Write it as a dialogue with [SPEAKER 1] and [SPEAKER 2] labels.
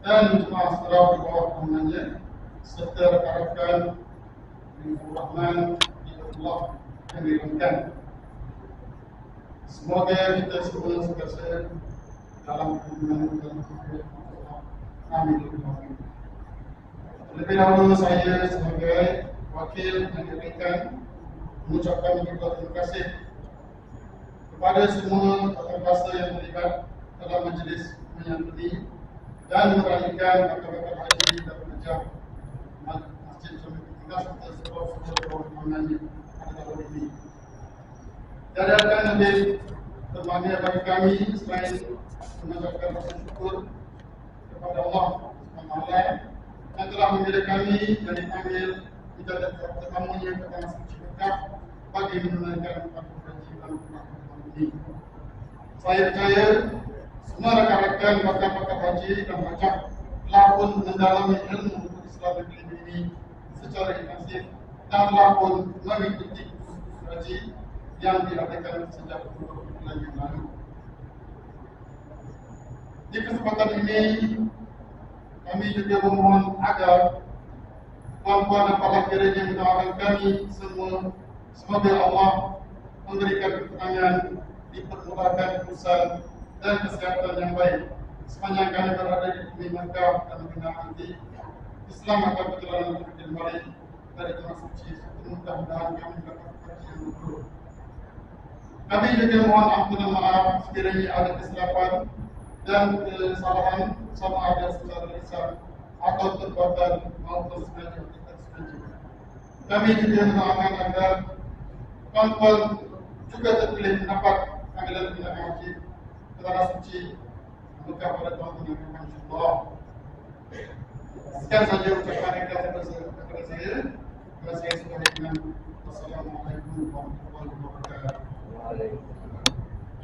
[SPEAKER 1] dan jemaah setelah di bawah naungannya serta rekan-rekan Ibu Rahman, Allah yang. Semoga kita semua sekalian dalam Allah. Amin. Terlebih dahulu saya sebagai wakil yang diberikan mengucapkan terima kasih kepada semua tata kuasa yang terlibat dalam majlis menyambut dan meraihkan bakal-bakal haji dan pekerja Masjid Jami Kita serta sebuah-sebuah permohonannya pada tahun ini. Tiadakan lebih bermakna bagi kami selain mengucapkan rasa syukur kepada Allah SWT yang telah memilih kami dan dipanggil kita dan tetamunya ke tanah suci Mekah bagi menunaikan empat Saya percaya semua rakan-rakan bakal-bakal haji dan hajat telah pun mendalami ilmu Islam negeri ini secara intensif dan telah pun mengikuti haji yang diadakan sejak bulan yang lalu. Di kesempatan ini, kami juga memohon agar tuan-tuan dan para kiranya mendoakan kami semua semoga Allah memberikan ketenangan dipermudahkan urusan dan kesehatan yang baik sepanjang kami berada di bumi Mekah dan Medina nanti Islam akan berjalan lebih kembali dari tanah suci mudah-mudahan kami dapat haji yang mabrur. Kami juga mohon ampun dan maaf sekiranya ada kesilapan dan kesalahan sama ada secara lisan atau perbuatan maupun sengaja tidak sengaja. Kami juga mendoakan agar tuan-tuan juga tak boleh nampak amalan kita yang mungkin terasa suci untuk pada Tuhan dengan firman Allah. Sekian saja ucapan yang kita terima kepada saya. Terima kasih kepada Tuhan. Wassalamualaikum warahmatullahi wabarakatuh.